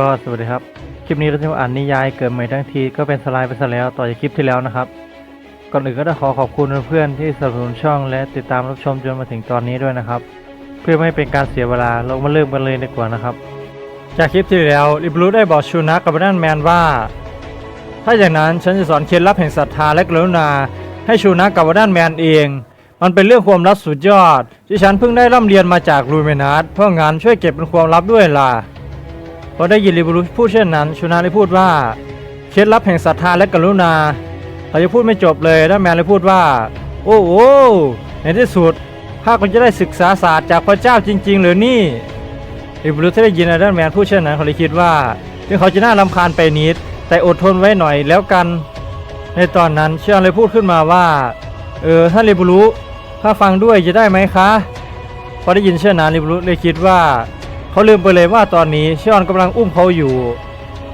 ก็สวัสดีครับ คลิปนี้เราจะมาอ่านนิยายเกิดใหม่ทั้งทีก็เป็นสไลด์ไปซะแล้วต่อจากคลิปที่แล้วนะครับ ก่อนอื่นก็ต้องขอขอบคุณเพื่อนๆที่สนับสนุนช่องและติดตามรับชมจนมาถึงตอนนี้ด้วยนะครับ เพื่อไม่ให้เป็นการเสียเวลาเรามาเริ่มกันเลยดีกว่านะครับ จากคลิปที่แล้วริบลูได้บอกชูนะกับแบนแมนว่า ถ้าอย่างนั้นฉันจะสอนเคล็ดลับแห่งศรัทธาและกรุณา ให้ชูนะกับด้านแมนเอง มันเป็นเรื่องความลับสุดยอด ที่ฉันเพิ่งได้ร่ำเรียนมาจากลูเมนัสเพราะงั้นช่วยเก็บเป็นความลับด้วยล่ะ พอได้ยินลิบูรุพูดเช่นนั้นชูนาได้พูดว่าเคล็ดลับแห่งศรัทธาและกรุณาเขาจะพูดไม่จบเลยด้านแมนเลยพูดว่า โอ้โหในที่สุดข้าก็จะได้ศึกษาศาสตร์จากพระเจ้าจริง ๆ หรือนี่ลิบูรุที่ได้ยินด้านแมนพูดเช่นนั้นเขาเลยคิดว่าถึงเขาจะน่ารำคาญไปนิด แต่อดทนไว้หน่อยแล้วกัน ในตอนนั้นเชื่อเลยพูดขึ้นมาว่า เออท่านลิบูรุข้าฟังด้วยจะได้ไหมคะพอได้ยินเช่นนั้นลิบูรุเลยคิดว่า เขาลืมไปเลยว่าตอนนี้เชออนกำลังอุ้มเขาอยู่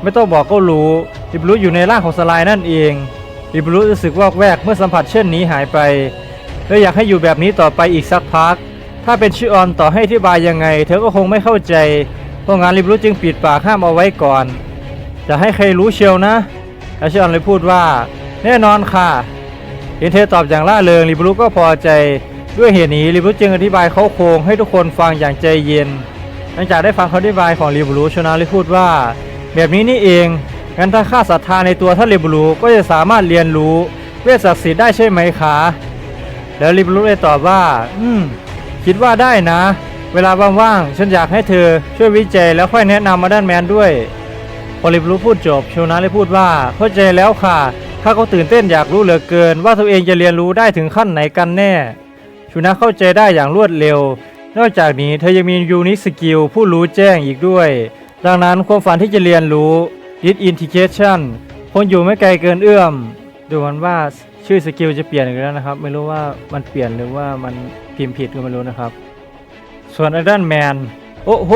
ไม่ต้องบอกก็รู้ลิบูรุอยู่ในร่างของสลายนั่นเองลิบูรุรู้สึกวอกแวกเมื่อสัมผัสเช่นนี้หายไปเลยอยากให้อยู่แบบนี้ต่อไปอีกสักพัก ถ้าเป็นชิออนต่อให้อธิบายยังไง เธอก็คงไม่เข้าใจเพราะงั้นลิบูรุจึงปิดปากห้ามเอาไว้ก่อนจะให้ใครรู้เชียวนะแล้วชิออนเลยพูดว่า แน่นอนค่ะเห็นเธอตอบอย่างล่าเริงลิบรุก็พอใจด้วยเหตุนี้ลิบรุจึงอธิบายเขาโครงให้ทุกคนฟังอย่างใจเย็น หลังจากได้ฟังคำอธิบายของลิบรุชนาลยพูดว่า แบบนี้นี่เองงั้นถ้าข้าศรัทธาในตัวท่านลิบรุก็จะสามารถเรียนรู้เวทศักดิ์สิทธิ์ได้ใช่ไหมคะแล้วลิบรุเลยตอบว่า อืมคิดว่าได้นะ เวลาว่างๆฉันอยากให้เธอช่วยวิจัยแล้วค่อยแนะนำมาด้านแมนด้วยพอลิบรู้พูดจบชูนาเลยพูดว่าเข้าใจแล้วค่ะข้าก็ตื่นเต้นอยากรู้เหลือเกิน ว่าตัวเองจะเรียนรู้ได้ถึงขั้นไหนกันแน่ชูนาเข้าใจได้อย่างรวดเร็ว นอกจากนี้เธอยังมียูนิคสกิลผู้รู้แจ้งอีกด้วย ดังนั้นความฝันที่จะเรียนรู้ Did Integration คงอยู่ไม่ไกลเกินเอื้อม ดูมันว่าชื่อสกิลจะเปลี่ยนอีกแล้วนะครับ ไม่รู้ว่ามันเปลี่ยนหรือว่ามันพิมพ์ผิดก็ไม่รู้นะครับ ส่วนไอรอนแมนโอ้โห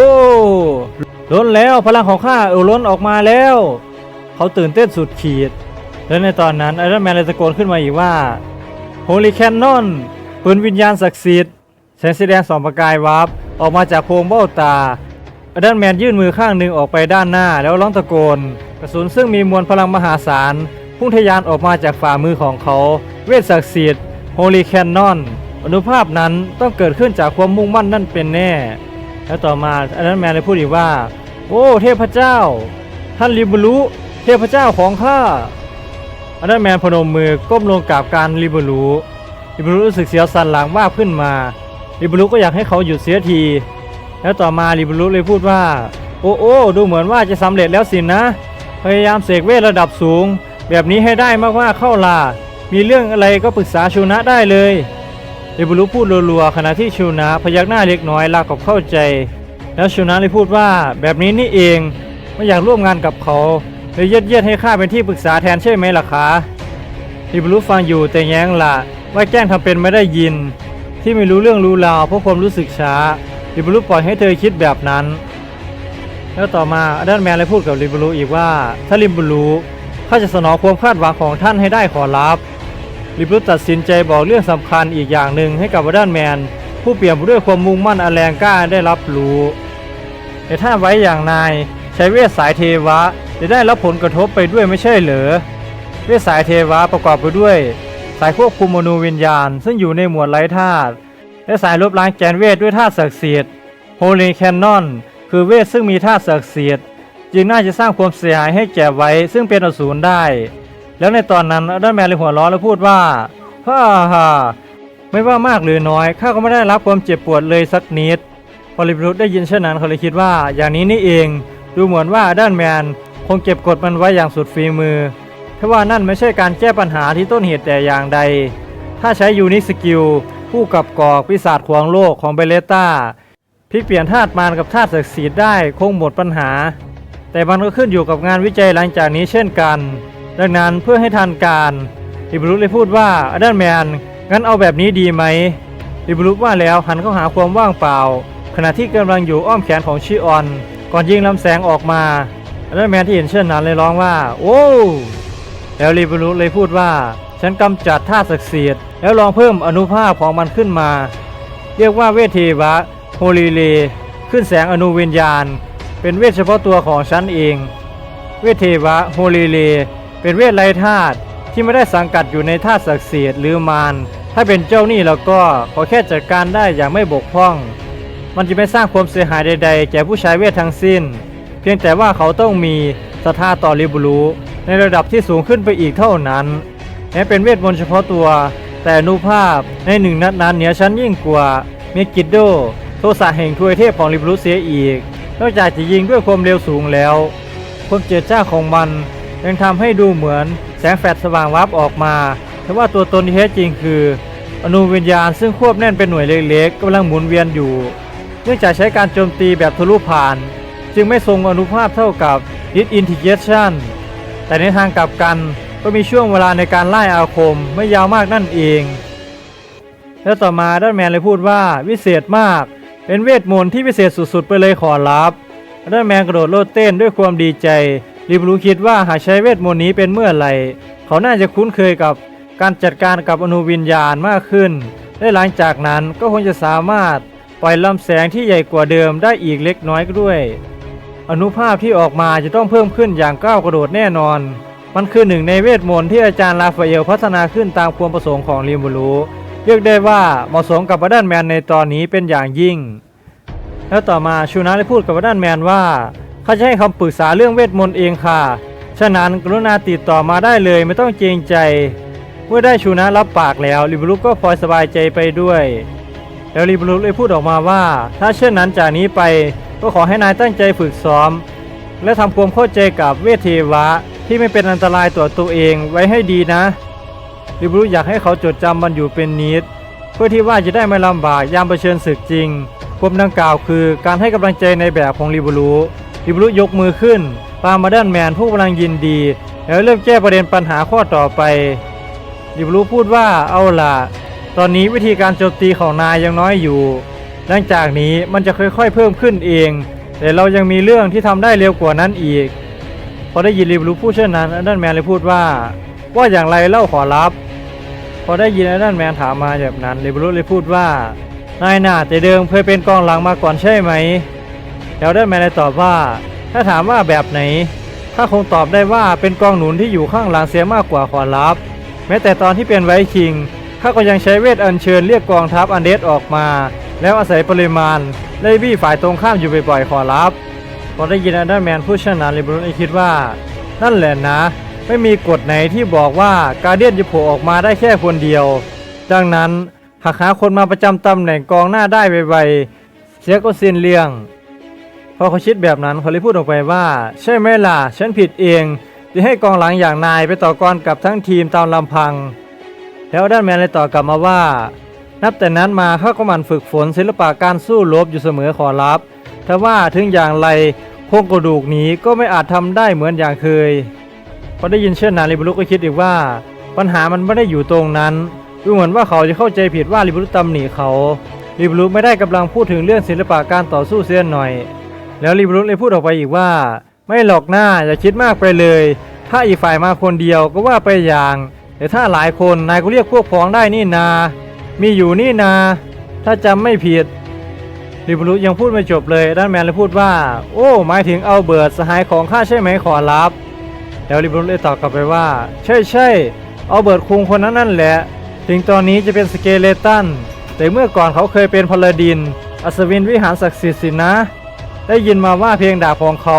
ล้นแล้วพลังของข้าเออล้นออกมาแล้ว เขาตื่นเต้นสุดขีด และในตอนนั้นไอรอนแมนเลยตะโกนขึ้นมาอีกว่า Holy Cannon ปืนวิญญาณศักดิ์สิทธิ์ แสงสีแดงสองประกายวับออกมาจากโพรงเบ้าตาอรอนแมนยื่นมือข้างหนึ่งออกไปด้านหน้าแล้วร้องตะโกน กระสุนซึ่งมีมวลพลังมหาศาล พุ่งทะยานออกมาจากฝ่ามือของเขา เวทศักดิ์สิทธิ์ Holy Cannon อนุภาพนั้นต้องเกิดขึ้นจากความมุ่งมั่นนั่นเป็นแน่ แล้วต่อมาอันดันแมนเลยพูดอีกว่า โอ้เทพเจ้า ท่านริบุรุเทพเจ้าของข้าอันดันแมนพนมมือก้มลงกราบการริบุรุริบุรุรู้สึกเสียวสันหลังว่าขึ้นมา ริบุรุก็อยากให้เขาหยุดเสียที แล้วต่อมาริบุรุเลยพูดว่า โอ้โอ้ดูเหมือนว่าจะสำเร็จแล้วสินนะ พยายามเสกเวทระดับสูง แบบนี้ให้ได้มากๆเข้าล่ะมีเรื่องอะไรก็ปรึกษาชูนะได้เลยเรบุรุพูดรัวๆขณะที่ชูนาพยักหน้าเล็กน้อยลากับเข้าใจ แล้วชูนาเลยพูดว่าแบบนี้นี่เองไม่อยากร่วมงานกับเขาเลยเย็ดเยียดให้ข้าเป็นที่ปรึกษาแทนใช่ไหมล่ะคะเรบุรุฟังอยู่แต่แย้งละว่าแกล้งทำเป็นไม่ได้ยิน ที่ไม่รู้เรื่องรู้ราวเพราะความรู้สึกช้าเรบุรุปล่อยให้เธอคิดแบบนั้น แล้วต่อมาอดันแมนเลยพูดกับริบุรุอีกว่า ถ้าริบุรุข้าจะสนองความคาดหวังของท่านให้ได้ขอรับลิบรุตัดสินใจบอกเรื่องสำคัญอีกอย่างหนึ่งให้กับวดันแมน ผู้เปี่ยมไปด้วยความมุ่งมั่นอันแรงกล้าได้รับรู้แต่ถ้าไว้อย่างนายใช้เวทสายเทวะจะได้รับผลกระทบไปด้วยไม่ใช่เหรอเวทสายเทวะประกอบไปด้วย สายควบคุมมนูวิญญาณ ซึ่งอยู่ในหมวดไร้ธาตุและสายลบล้างแกนเวทด้วยธาตุศักดิ์สิทธิ์โฮลีแคนนอนคือเวทซึ่งมีธาตุศักดิ์สิทธิ์จึงน่าจะสร้างความเสียหายให้แก่ไว้ ซึ่งเป็นอสูรได้ แล้วในตอนนั้นดันแมนเลยหัวร้อนแล้วพูดว่าฮ่าฮ่าไม่ว่ามากหรือน้อยข้าก็ไม่ได้รับความเจ็บปวดเลยสักนิดพอลิบรุษได้ยินเช่นนั้นเขาเลยคิดว่า อย่างนี้นี่เอง ดูเหมือนว่าด้านแมนคงเก็บกดมันไว้อย่างสุดฝีมือ เพราะว่านั่นไม่ใช่การแก้ปัญหาที่ต้นเหตุแต่อย่างใด ถ้าใช้ยูนิสกิลคู่กับกอกปีศาจขวางโลกของเบเลต้าพลิกเปลี่ยนธาตุมารกับธาตุศักดิ์สิทธิ์ได้คงหมดปัญหา แต่มันก็ขึ้นอยู่กับงานวิจัยหลังจากนี้เช่นกัน ดังนั้นเพื่อให้ทันการริบรุเลยพูดว่าอดันแมนงั้นเอาแบบนี้ดีไหมริบรุว่าแล้วหันเข้าหาความว่างเปล่า ขณะที่กำลังอยู่อ้อมแขนของชิออน ก่อนยิงลำแสงออกมาอดันแมนที่เห็นเช่นนั้นเลยร้องว่า โอ้ แล้วริบรุเลยพูดว่า ฉันกำจัดท่าศักดิ์สิทธิ์แล้วลองเพิ่มอนุภาพของมันขึ้นมา เรียกว่าเวทเทวะโฮลีเลขึ้นแสงอนุวิญญาณ เป็นเวทเฉพาะตัวของฉันเอง เวทเทวะโฮลีเลเป็นเวทไร้ธาตุที่ไม่ได้สังกัดอยู่ในธาตุศักดิ์สิทธิ์หรือมารถ้าเป็นเจ้านี้แล้วก็ขอแค่จัดการได้อย่างไม่บกพร่อง มันจะไม่สร้างความเสียหายใด ๆ แก่ผู้ใช้เวททั้งสิ้น เพียงแต่ว่าเขาต้องมีศรัทธาต่อริบุรุ ในระดับที่สูงขึ้นไปอีกเท่านั้นแม้เป็นเวทมนต์เฉพาะตัว แต่อนุภาพในหนึ่งนัดนั้นเหนือชั้นยิ่งกว่าเมกิดโด โทสะแห่งทวยเทพของริบรุเสียอีก นอกจากจะยิงด้วยความเร็วสูงแล้ว ความเจิดจ้าของมันยังทำให้ดูเหมือนแสงแฟลชสว่างวับออกมาแต่ว่าตัวตนที่แท้จริงคือ อนูวิญญาณซึ่งควบแน่นเป็นหน่วยเล็กๆกำลังหมุนเวียนอยู่ เนื่องจากใช้การโจมตีแบบทะลุผ่าน จึงไม่ทรงอนุภาพเท่ากับ Disintegration แต่ในทางกลับกันก็มีช่วงเวลาในการไล่อาคมไม่ยาวมากนั่นเอง แล้วต่อมาด้านแมนเลยพูดว่าวิเศษมาก เป็นเวทมนต์ที่วิเศษสุดๆ ไปเลยขอรับด้านแมนกระโดดโลดเต้นด้วยความดีใจริบรู้คิดว่าหากใช้เวทมนต์นี้เป็นเมื่อไหร่เขาน่าจะคุ้นเคยกับการจัดการกับอนุวิญญาณมากขึ้น และหลังจากนั้นก็คงจะสามารถปล่อยลำแสงที่ใหญ่กว่าเดิมได้อีกเล็กน้อยด้วย อนุภาพที่ออกมาจะต้องเพิ่มขึ้นอย่างก้าวกระโดดแน่นอน มันคือหนึ่งในเวทมนต์ที่อาจารย์ลาฟาเอลพัฒนาขึ้นตามความประสงค์ของลิมูรูเรียกได้ว่าเหมาะสมกับบัดดันแมนในตอนนี้เป็นอย่างยิ่ง แล้วต่อมาชูนะได้พูดกับบัดดันแมนว่าเขาจะให้คำปรึกษาเรื่องเวทมนต์เองค่ะ ฉะนั้นกรุณาติดต่อมาได้เลยไม่ต้องเกรงใจ เมื่อได้ชูนะรับปากแล้วลิบรุก็พลอยสบายใจไปด้วย แล้วลิบรุเลยพูดออกมาว่า ถ้าเช่นนั้นจากนี้ไป ก็ขอให้นายตั้งใจฝึกซ้อม และทำความเข้าใจกับเวทเทวะที่ไม่เป็นอันตรายต่อตัวเองไว้ให้ดีนะลิบรุอยากให้เขาจดจำมันอยู่เป็นนิด เพื่อที่ว่าจะได้ไม่ลำบากยามเผชิญศึกจริงความดังกล่าวคือการให้กำลังใจในแบบของลิบรุลิบรุยกมือขึ้น ตามมาด้านแมนผู้กำลังยินดี แล้วเริ่มแก้ประเด็นปัญหาข้อต่อไปลิบรู้พูดว่าเอาล่ะ ตอนนี้วิธีการโจมตีของนายยังน้อยอยู่ หลังจากนี้มันจะค่อยๆเพิ่มขึ้นเอง แต่เรายังมีเรื่องที่ทำได้เร็วกว่านั้นอีก พอได้ยินลิบรู้พูดเช่นนั้นอันดันแมนเลยพูดว่า ว่าอย่างไรเล่าขอรับ พอได้ยินอันดันแมนถามมาแบบนั้นลิบรู้เลยพูดว่านายน่าแต่เดิมเคยเป็นกองหลังมาก่อนใช่ไหมแล้วดันแมนเลยตอบว่า ถ้าถามว่าแบบไหน ถ้าคงตอบได้ว่าเป็นกองหนุนที่อยู่ข้างหลังเสียมากกว่าขอรับ แม้แต่ตอนที่เป็นไวคิงข้าก็ยังใช้เวทอัญเชิญเรียกกองทัพอันเดสออกมา แล้วอาศัยปริมาณไล่บี้ฝ่ายตรงข้ามอยู่บ่อยๆขอรับพอได้ยินอันเดอร์แมนพูดเช่นนั้นลิบรุนคิดว่า นั่นแหละนะ ไม่มีกฎไหนที่บอกว่าการเดียนจะโผล่ออกมาได้แค่คนเดียว ดังนั้นหากหาคนมาประจำตำแหน่งกองหน้าได้ไวๆเสียก็สิ้นเรื่องพอเขาคิดแบบนั้นเขาเลยพูดออกไปว่า ใช่ไหมล่ะ ฉันผิดเองที่ให้กองหลังอย่างนายไปต่อกรกับทั้งทีมตามลำพัง แล้วด้านแมนเลยตอบกลับมาว่า นับแต่นั้นมาเขาก็มันฝึกฝนศิลปะการสู้รบอยู่เสมอขอรับแต่ว่าถึงอย่างไรโครงกระดูกนี้ก็ไม่อาจทำได้เหมือนอย่างเคย พอได้ยินเช่นนั้นลิบรุก็คิดอีกว่า ปัญหามันไม่ได้อยู่ตรงนั้นดูเหมือนว่าเขาจะเข้าใจผิดว่าลิบรุตำหนิเขาลิบรุไม่ได้กำลังพูดถึงเรื่องศิลปะการต่อสู้เสียหน่อย แล้วลิบรุเลยพูดออกไปอีกว่า ไม่หลอกหน้าอย่าคิดมากไปเลย ถ้าอีกฝ่ายมาคนเดียวก็ว่าไปอย่างแต่ถ้าหลายคนนายก็เรียกพวกพ้องได้นี่นา มีอยู่นี่นา ถ้าจำไม่ผิดลิบรุยังพูดไม่จบเลยด้านแมนเลยพูดว่า โอ้หมายถึงเอาเบิร์ดสหายของข้าใช่ไหมขอรับ แล้วลิบรุเลยตอบกลับไปว่า ใช่ใช่เอาเบิร์ดคุงคนนั้นนั่นแหละ ถึงตอนนี้จะเป็นสเกเลตันแต่เมื่อก่อนเขาเคยเป็นพลดิน อัศวินวิหารศักดิ์สิทธิ์สินะ ได้ยินมาว่าเพลงดาบของเขา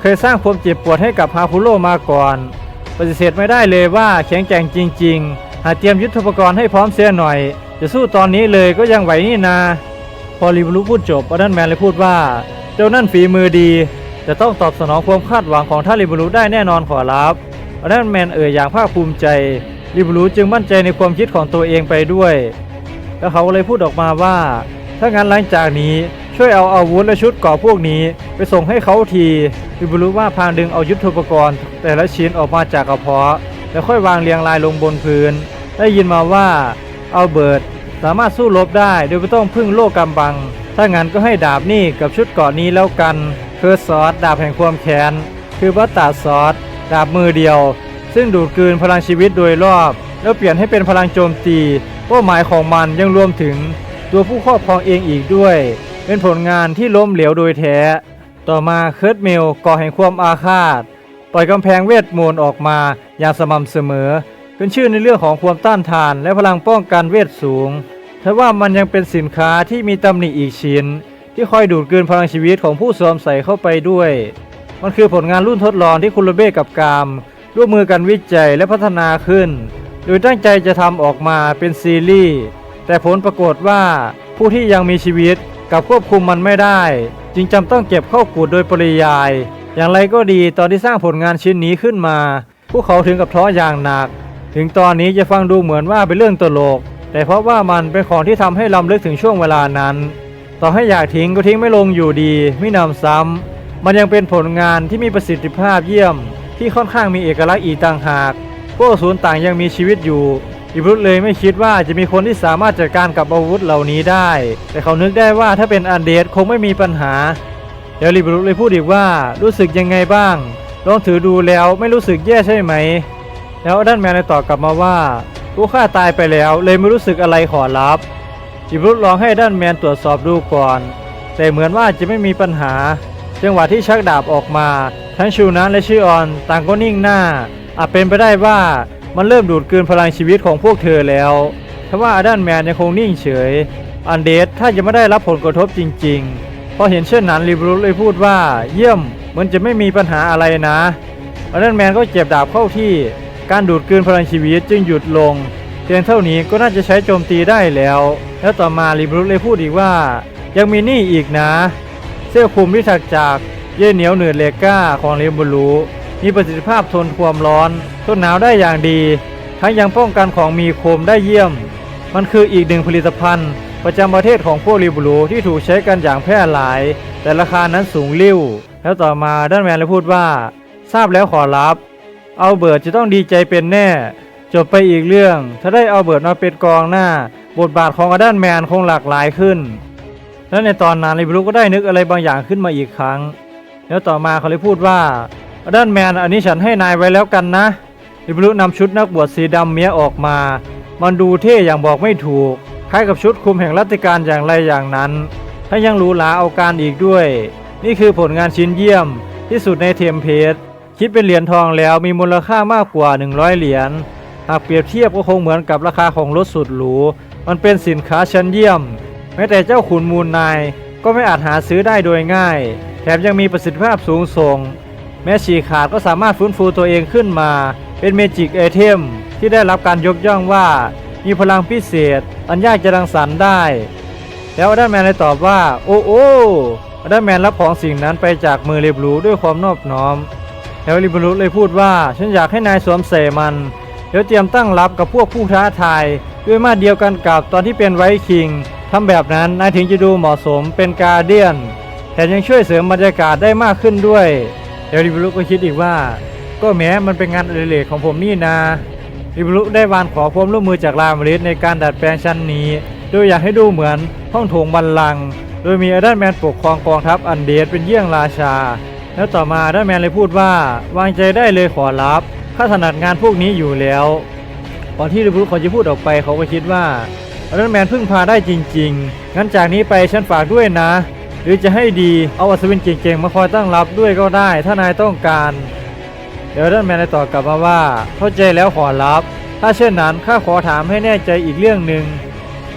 เคยสร้างความเจ็บปวดให้กับฮาคุโรมาก่อน ปฏิเสธไม่ได้เลยว่าแข็งแกร่งจริง ๆ หากเตรียมยุทธปกรณ์ให้พร้อมเสียหน่อย จะสู้ตอนนี้เลยก็ยังไหวนี่นา พอริบรุพูดจบอดันแมนเลยพูดว่า เจ้านั่นฝีมือดี จะต้องตอบสนองความคาดหวังของท่านริบรุได้แน่นอนขอรับอดันแมนเอ่ยอย่างภาคภูมิใจริบรุจึงมั่นใจในความคิดของตัวเองไปด้วย แล้วเขาเลยพูดออกมาว่า ถ้างั้นหลังจากนี้ช่วยเอาอาวุธและชุดกราะพวกนี้ ไปส่งให้เขาทีริบรุว่าพางดึงเอายุทธปกรณ์ แต่ละชิ้นออกมาจากกระเพาะ แล้วค่อยวางเรียงรายลงบนพื้น ได้ยินมาว่าอัลเบิร์ตสามารถสู้รบได้โดยไม่ต้องพึ่งโล่กำบัง ถ้างั้นก็ให้ดาบนี่กับชุดเกราะนี้แล้วกันเคือซอสดาบแห่งความแค้นคือบัตตาซอสดาบมือเดียว ซึ่งดูดกลืนพลังชีวิตโดยรอบ แล้วเปลี่ยนให้เป็นพลังโจมตีเป้าหมายของมันยังรวมถึงตัวผู้ครอบครองเองอีกด้วย เป็นผลงานที่ล้มเหลวโดยแท้ ต่อมาเคิร์ดเมลก่อแห่งความอาฆาตปล่อยกำแพงเวทมนต์ออกมาอย่างสม่ำเสมอ ขึ้นชื่อในเรื่องของความต้านทาน และพลังป้องกันเวทสูงแต่ว่ามันยังเป็นสินค้าที่มีตำหนิอีกชิ้น ที่คอยดูดกลืนพลังชีวิตของผู้สวมใส่เข้าไปด้วย มันคือผลงานรุ่นทดลองที่คุณโรเบ้กับกาม ร่วมมือกันวิจัยและพัฒนาขึ้น โดยตั้งใจจะทำออกมาเป็นซีรีส์แต่ผลปรากฏว่าผู้ที่ยังมีชีวิตกับควบคุมมันไม่ได้ จึงจำต้องเก็บเข้ากูดโดยปริยาย อย่างไรก็ดีตอนที่สร้างผลงานชิ้นนี้ขึ้นมา พวกเขาถึงกับท้ออย่างหนัก ถึงตอนนี้จะฟังดูเหมือนว่าเป็นเรื่องตลก แต่เพราะว่ามันเป็นของที่ทำให้ลำลึกถึงช่วงเวลานั้น ต่อให้อยากทิ้งก็ทิ้งไม่ลงอยู่ดี ไม่นำซ้ำมันยังเป็นผลงานที่มีประสิทธิภาพเยี่ยม ที่ค่อนข้างมีเอกลักษณ์อีกต่างหาก พวกอสูรต่างยังมีชีวิตอยู่อิบรุษเลยไม่คิดว่าจะมีคนที่สามารถจัดการกับอาวุธเหล่านี้ได้ แต่เขานึกได้ว่าถ้าเป็นอันเดสคงไม่มีปัญหาเดี๋ยวลิบรุษเลยพูดอีกว่ารู้สึกยังไงบ้าง ลองถือดูแล้วไม่รู้สึกแย่ใช่ไหม แล้วด้านแมนเลยตอบกลับมาว่าผู้ฆ่าตายไปแล้วเลยไม่รู้สึกอะไรขอรับอิบรุษลองให้ด้านแมนตรวจสอบดูก่อน แต่เหมือนว่าจะไม่มีปัญหา จังหวะที่ชักดาบออกมา ทั้งชูนั้นและชิออนต่างก็นิ่งหน้า อาจเป็นไปได้ว่ามันเริ่มดูดกลืนพลังชีวิตของพวกเธอแล้วทว่าด้านแมนยังคงนิ่งเฉย อันเดสถ้าจะไม่ได้รับผลกระทบจริงๆ พอเห็นเช่นนั้นลิบรุเลยพูดว่า เยี่ยมมันจะไม่มีปัญหาอะไรนะอันด้านแมนก็เจ็บดาบเข้าที่ การดูดกลืนพลังชีวิตจึงหยุดลง เพียงเท่านี้ก็น่าจะใช้โจมตีได้แล้ว แล้วต่อมาลิบรุเลยพูดอีกว่า ยังมีนี่อีกนะ เสื้อคลุมที่ถักจากเยื่อเหนียวเหนือเลก้าของเลมบูรูมีประสิทธิภาพทนความร้อนทนหนาวได้อย่างดี ทั้งยังป้องกันของมีคมได้เยี่ยม มันคืออีกหนึ่งผลิตภัณฑ์ ประจำประเทศของพวกลิบูรูที่ถูกใช้กันอย่างแพร่หลาย แต่ราคานั้นสูงลิ่วแล้วต่อมาด้านแมนเลยพูดว่า ทราบแล้วขอรับ เอาเบิร์ดจะต้องดีใจเป็นแน่ จบไปอีกเรื่อง ถ้าได้เอาเบิร์ดมาเป็นกองหน้า บทบาทของอดันแมนคงหลากหลายขึ้น และในตอนนั้นลิบรูก็ได้นึกอะไรบางอย่างขึ้นมาอีกครั้ง แล้วต่อมาเขาเลยพูดว่าอดันแมนอันนี้ฉันให้นายไว้แล้วกันนะลิบรูนำชุดนักบวชสีดำเมียออกมา มันดูเท่อย่างบอกไม่ถูก คล้ายกับชุดคุมแห่งรัติการอย่างไรอย่างนั้น ถ้ายังหรูหราเอาการอีกด้วย นี่คือผลงานชิ้นเยี่ยมที่สุดในเทมเพลต คิดเป็นเหรียญทองแล้วมีมูลค่ามากกว่า 100 เหรียญ หากเปรียบเทียบก็คงเหมือนกับราคาของรถสุดหรู มันเป็นสินค้าชั้นเยี่ยม แม้แต่เจ้าขุนมูลนายก็ไม่อาจหาซื้อได้โดยง่าย แถมยังมีประสิทธิภาพสูงส่ง แม้ฉีกขาดก็สามารถฟื้นฟูตัวเองขึ้นมา เป็นเมจิกไอเทมที่ได้รับการยกย่องว่า มีพลังพิเศษ อันยากจะรังสรรค์ได้ แล้วอดัมแมนเลยตอบว่า โอ้โอ้อดัมแมนรับของสิ่งนั้นไปจากมือเรียบรู้ด้วยความนอบน้อม แล้วลิบรุเลยพูดว่า ฉันอยากให้นายสวมใส่มัน เดี๋ยวเตรียมตั้งรับกับพวกผู้ท้าทาย ด้วยมาเดียวกันกับตอนที่เป็นไวท์คิงทำแบบนั้นนายถึงจะดูเหมาะสมเป็นกาเดียนแถมยังช่วยเสริมบรรยากาศได้มากขึ้นด้วยเฮลิบรุก็คิดอีกว่า ก็แม้มันเป็นงานอดิเรกของผมนี่นาลิบรุได้วานขอความร่วมมือจากลามริสในการดัดแปลงชั้นนี้โดยอยากให้ดูเหมือนห้องโถงบัลลัง โดยมีอดันแมนปกครองกองทัพอันเดสเป็นเยี่ยงราชา แล้วต่อมาด้านแมนเลยพูดว่าวางใจได้เลยขอรับข้าถนัดงานพวกนี้อยู่แล้วก่อนที่ลิบรุเขาจะพูดออกไปเขาก็คิดว่าด้านแมนพึ่งพาได้จริง ๆ งั้นจากนี้ไปฉันฝากด้วยนะ หรือจะให้ดีเอาอัศวินเก่งๆมาคอยตั้งรับด้วยก็ได้ ถ้านายต้องการ เดี๋ยวด้านแมนเลยตอบกลับมาว่า เข้าใจแล้วขอรับ ถ้าเช่นนั้นข้าขอถามให้แน่ใจอีกเรื่องหนึ่ง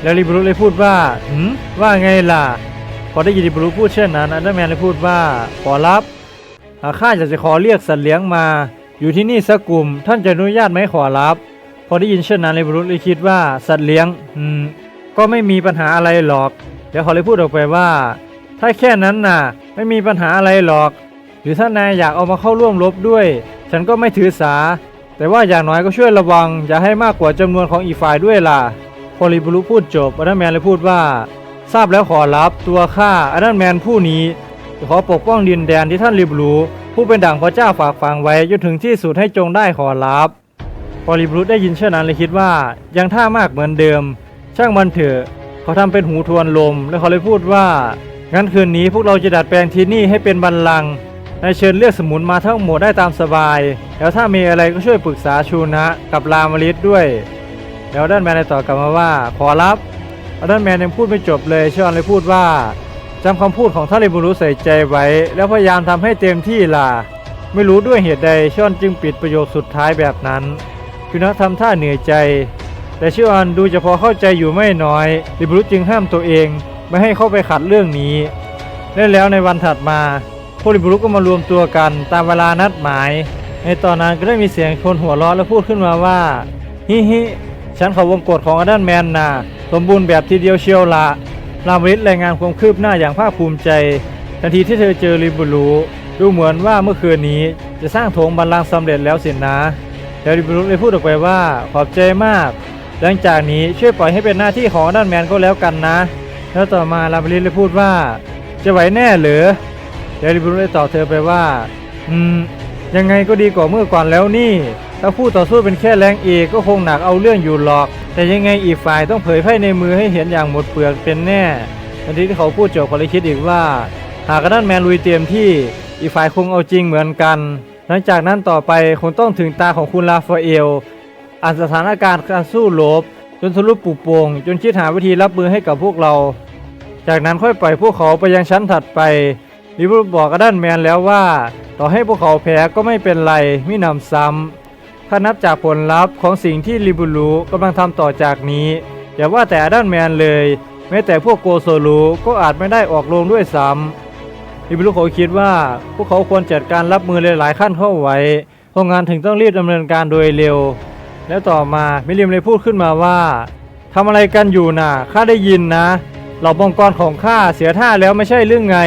แล้วลิบรุเลยพูดว่าหืมว่าไงล่ะ พอได้ยินลิบรุพูดเช่นนั้นอันเดอร์แมนเลยพูดว่าขอรับ ข้าอยากจะขอเรียกสัตว์เลี้ยงมา อยู่ที่นี่สักกลุ่ม ท่านจะอนุญาตไหมขอรับ พอได้ยินเช่นนั้นเลยบรุษเลยคิดว่าสัตว์เลี้ยง อืม ก็ไม่มีปัญหาอะไรหรอก เดี๋ยวเขาเลยพูดออกไปว่า ถ้าแค่นั้นน่ะ ไม่มีปัญหาอะไรหรอก หรือถ้านายอยากเอามาเข้าร่วมรบด้วย ฉันก็ไม่ถือสา แต่ว่าอย่างน้อยก็ช่วยระวัง อย่าให้มากกว่าจำนวนของอีกฝ่ายด้วยล่ะ พอลิบรุพูดจบอันดันแมนเลยพูดว่า ทราบแล้วขอรับตัวข้าอันดันแมนผู้นี้ ขอปกป้องดินแดนที่ท่านริบรูผู้เป็นดั่งพระเจ้าฝากฝังไว้จนถึงที่สุดให้จงได้ขอรับพอริบรูได้ยินเช่นนั้นเลยคิดว่ายังท่ามากเหมือนเดิม ช่างมันเถอะเขาทำเป็นหูทวนลม แล้วเขาเลยพูดว่างั้นคืนนี้พวกเราจะดัดแปลงที่นี่ให้เป็นบัลลังนายเชิญเรียกสมุนมาทั้งหมดได้ตามสบาย แล้วถ้ามีอะไรก็ช่วยปรึกษาชูนะกับรามลิสด้วย แล้วด้านแมนเลยตอบกลับมาว่า ขอรับอดันแมนยังพูดไม่จบเลยชอนเลยพูดว่า จำคำพูดของท่านริบุรุใส่ใจไว้ แล้วพยายามทำให้เต็มที่ล่ะ ไม่รู้ด้วยเหตุใดชอนจึงปิดประโยคสุดท้ายแบบนั้นคินะทำท่าเหนื่อยใจ แต่ชิออนดูจะพอเข้าใจอยู่ไม่น้อยริบุรุจึงห้ามตัวเอง ไม่ให้เข้าไปขัดเรื่องนี้และแล้วในวันถัดมาพวกริบุรุก็มารวมตัวกันตามเวลานัดหมาย ในตอนนั้นก็ได้มีเสียงคนหัวเราะและพูดขึ้นมาว่าฮิฮิฉันเขาวงกฎของอดันแมนนะสมบูรณ์แบบทีเดียวเชียวละ ลามริสรายงานความคืบหน้าอย่างภาคภูมิใจ ทันทีที่เธอเจอริบุรุดูเหมือนว่าเมื่อคืนนี้จะสร้างโถงบัลลังก์สำเร็จแล้วสินนะแล้วริบุรุเลยพูดออกไปว่าขอบใจมาก หลังจากนี้ช่วยปล่อยให้เป็นหน้าที่ของอดันแมนก็แล้วกันนะ แล้วต่อมาลามริสเลยพูดว่า จะไหวแน่หรือเดลิบุรุได้ตอบเธอไปว่า อืมยังไงก็ดีกว่าเมื่อก่อนแล้วนี่ ถ้าคู่ต่อสู้เป็นแค่แรงเอกก็คงหนักเอาเรื่องอยู่หรอก แต่ยังไงอีกฝ่ายต้องเผยไพ่ในมือให้เห็นอย่างหมดเปลือกเป็นแน่ทันทีที่เขาพูดจบเขาเลยคิดอีกว่า หากกระด้านแมนลุยเต็มที่อีกฝ่ายคงเอาจริงเหมือนกัน หลังจากนั้นต่อไปคงต้องถึงตาของคุณลาฟาเอลอ่านสถานการณ์การสู้รบจนทะลุปุโปงจนคิดหาวิธีรับมือให้กับพวกเรา จากนั้นค่อยปล่อยพวกเขาไปยังชั้นถัดไปลิเวอร์บอกกับด้านแมนแล้วว่า ต่อให้พวกเขาแพ้ก็ไม่เป็นไรมิหนำซ้ำ ถ้านับจากผลลัพธ์ของสิ่งที่ลิบูรูกำลังทำต่อจากนี้ อย่าว่าแต่ด้านแมนเลย แม้แต่พวกโกโซลูก็อาจไม่ได้ออกโรงด้วยซ้ำลิบูรูเขาคิดว่า พวกเขาควรจัดการรับมือหลายๆขั้นเข้าไว้เพราะงานถึงต้องรีบดำเนินการโดยเร็ว แล้วต่อมามิลิมเลยพูดขึ้นมาว่าทำอะไรกันอยู่น่ะข้าได้ยินนะเหล่าบงกรของข้าเสียท่าแล้วไม่ใช่เรื่องไง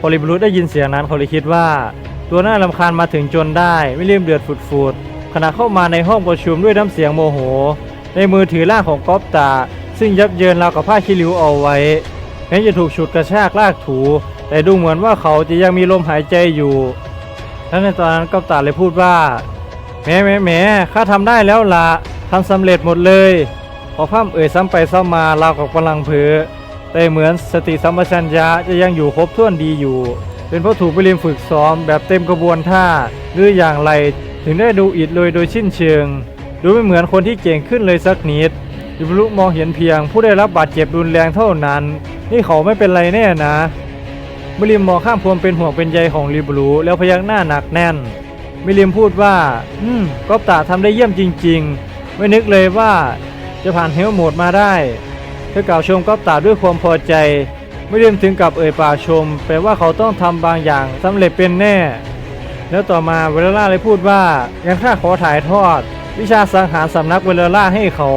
พอลิบุรุได้ยินเสียงนั้นเขาเลยคิดว่า ตัวหน้าลำคาญมาถึงจนได้ไม่เลี่ยมเดือดฝุดๆขณะเข้ามาในห้องประชุมด้วยน้ำเสียงโมโห ในมือถือร่างของก๊อปตา ซึ่งยับเยินราวกับผ้าคีริวเอาไว้แม้จะถูกฉุดกระชากลากถู แต่ดูเหมือนว่าเขาจะยังมีลมหายใจอยู่และในตอนนั้นก๊อปตาเลยพูดว่าแหมแหมแหมข้าทำได้แล้วละทำสำเร็จหมดเลยพอพร่ำเอ่ยซ้ำไปซ้ำมาราวกับกำลังเผลอแต่เหมือนสติสัมปชัญญะจะยังอยู่ครบถ้วนดีอยู่ เป็นเพราะถูกไปเรียนฝึกซ้อมแบบเต็มกระบวนท่า หรืออย่างไรถึงได้ดูอิดเลยโดยชิ้นเชิง ดูไม่เหมือนคนที่เก่งขึ้นเลยสักนิดยูบรุมองเห็นเพียง ผู้ได้รับบาดเจ็บรุนแรงเท่านั้น นี่เขาไม่เป็นไรแน่นะมิลิมมองข้ามความเป็นห่วงเป็นใยของลิบลูแล้วพยักหน้าหนักแน่น มิลิมพูดว่า อืมก๊อปตาทำได้เยี่ยมจริง ๆ ไม่นึกเลยว่าจะผ่านเฮลโหมดมาได้ เธอกล่าวชมก๊อปตาด้วยความพอใจ ไม่ลืมถึงกับเอ่ยปากชม แปลว่าเขาต้องทำบางอย่างสำเร็จเป็นแน่ แล้วต่อมาเวลล่าเลยพูดว่ายังข้าขอถ่ายทอด วิชาสังหารสำนักเวลล่าให้เขา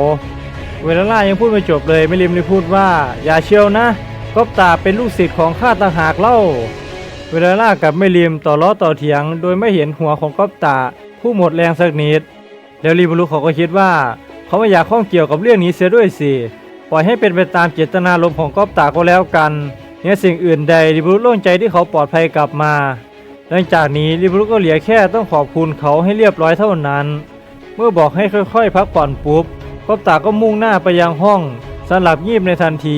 เวลล่ายังพูดไม่จบเลยไม่ลืมเลยพูดว่า อย่าเชียวนะกอปตาเป็นลูกศิษย์ของข้าต่างหากเล่า เวลล่ากับไม่ลิมต่อล้อต่อเถียง โดยไม่เห็นหัวของกอปตาผู้หมดแรงสักนิด แล้วรีบรุเขาก็คิดว่า เขาไม่อยากข้องเกี่ยวกับเรื่องนี้เสียด้วยสิ ปล่อยให้เป็นไปตามเจตนารมณ์ของก๊อปตาก็แล้วกันเนี่ยสิ่งอื่นใดรีบรุโล่งใจที่เขาปลอดภัยกลับมาหลังจากนี้รีบรุก็เหลือแค่ต้องขอบคุณเขาให้เรียบร้อยเท่านั้น เมื่อบอกให้ค่อยๆ พักผ่อนปุ๊บก๊อปตาก็มุ่งหน้าไปยังห้องสลับยีบในทันที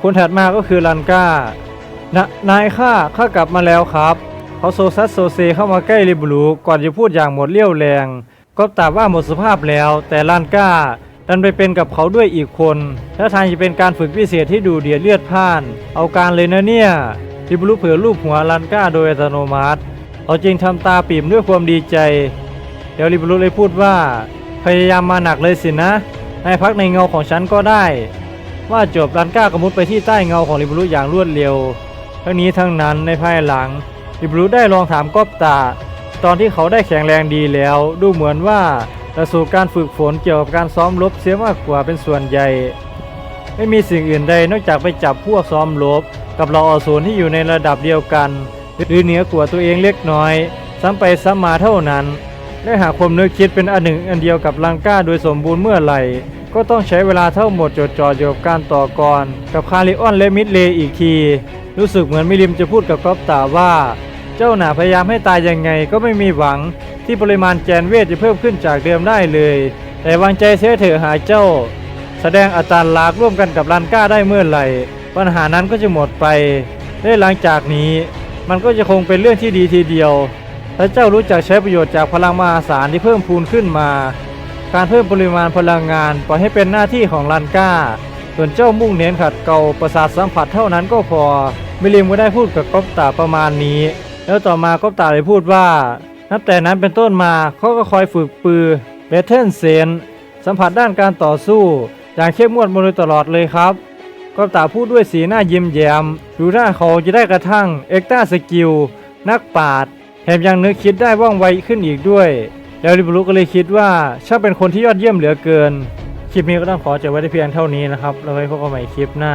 คนถัดมาก็คือลันก้านนายข้าข้ากลับมาแล้วครับ เขาโซซัสโซเซเข้ามาใกล้ริบลูก่อนจะพูดอย่างหมดเรี่ยวแรงก็ตาว่าหมดสภาพแล้ว แต่ลานก้า ดันไปเป็นกับเขาด้วยอีกคนและทางจะเป็นการฝึกพิเศษที่ดูเดือดเลือดพ่าน เอาการเลยนะเนี่ยริบลูเผลอรูปหัวลานก้าโดยอัตโนมัติเขาจึงทำตาปิ่มด้วยความดีใจ เดี๋ยวริบลูเลยพูดว่า พยายามมาหนักเลยสินะให้พักในเงาของฉันก็ได้ ว่าจบลันก้ากระมุดไปที่ใต้เงาของริบลูอย่างรวดเร็ว ทั้งนี้ทั้งนั้นในภายหลังริบรูได้ลองถามกอบตา ตอนที่เขาได้แข็งแรงดีแล้ว ดูเหมือนว่า จะสู่การฝึกฝนเกี่ยวกับการซ้อมรบเสียมากกว่าเป็นส่วนใหญ่ ไม่มีสิ่งอื่นใดนอกจากไปจับพวกซ้อมรบกับเราอสูรที่อยู่ในระดับเดียวกัน หรือเหนือกว่าตัวเองเล็กน้อย ซ้ำไปซ้ำมาเท่านั้น และหากความนึกคิดเป็นอันหนึ่งอันเดียวกับลังก้าโดยสมบูรณ์เมื่อไหร่ ก็ต้องใช้เวลาเท่าหมดจดจ่ออยู่กับการต่อกร กับคาริออนและมิดเลอีกที รู้สึกเหมือนมิลิมจะพูดกับกอปตาว่า เจ้าหนาพยายามให้ตายยังไงก็ไม่มีหวังที่ปริมาณแกนเวทจะเพิ่มขึ้นจากเดิมได้เลย แต่วางใจเสียเถอะหาเจ้า แสดงอัตราลากร่วมกันกับลันก้าได้เมื่อไหร่ ปัญหานั้นก็จะหมดไปและหลังจากนี้ มันก็จะคงเป็นเรื่องที่ดีทีเดียวถ้าเจ้ารู้จักใช้ประโยชน์จากพลังมหาศาลที่เพิ่มพูนขึ้นมา การเพิ่มปริมาณพลังงานปล่อยให้เป็นหน้าที่ของลันก้า ส่วนเจ้ามุ่งเน้นขัดเกลาประสาทสัมผัสเท่านั้นก็พอมิลิมก็ได้พูดกับก๊อปตาประมาณนี้ แล้วต่อมาก๊อปตาเลยพูดว่า นับแต่นั้นเป็นต้นมาเขาก็คอยฝึกปือเบเทนเซนสัมผัสด้านการต่อสู้ อย่างเข้มงวดมาโดยตลอดเลยครับก๊อปตาพูดด้วยสีหน้ายิ้มแย้มดูหน้าเขาจะได้กระทั่งเอ็กตาสกิลนักปราดแถมยังนึกคิดได้ว่องไวขึ้นอีกด้วยแล้วริบรุก็เลยคิดว่าช่างเป็นคนที่ยอดเยี่ยมเหลือเกิน คลิปนี้ก็ต้องขอจบไว้เพียงเท่านี้นะครับแล้วไว้พบกันใหม่คลิปหน้า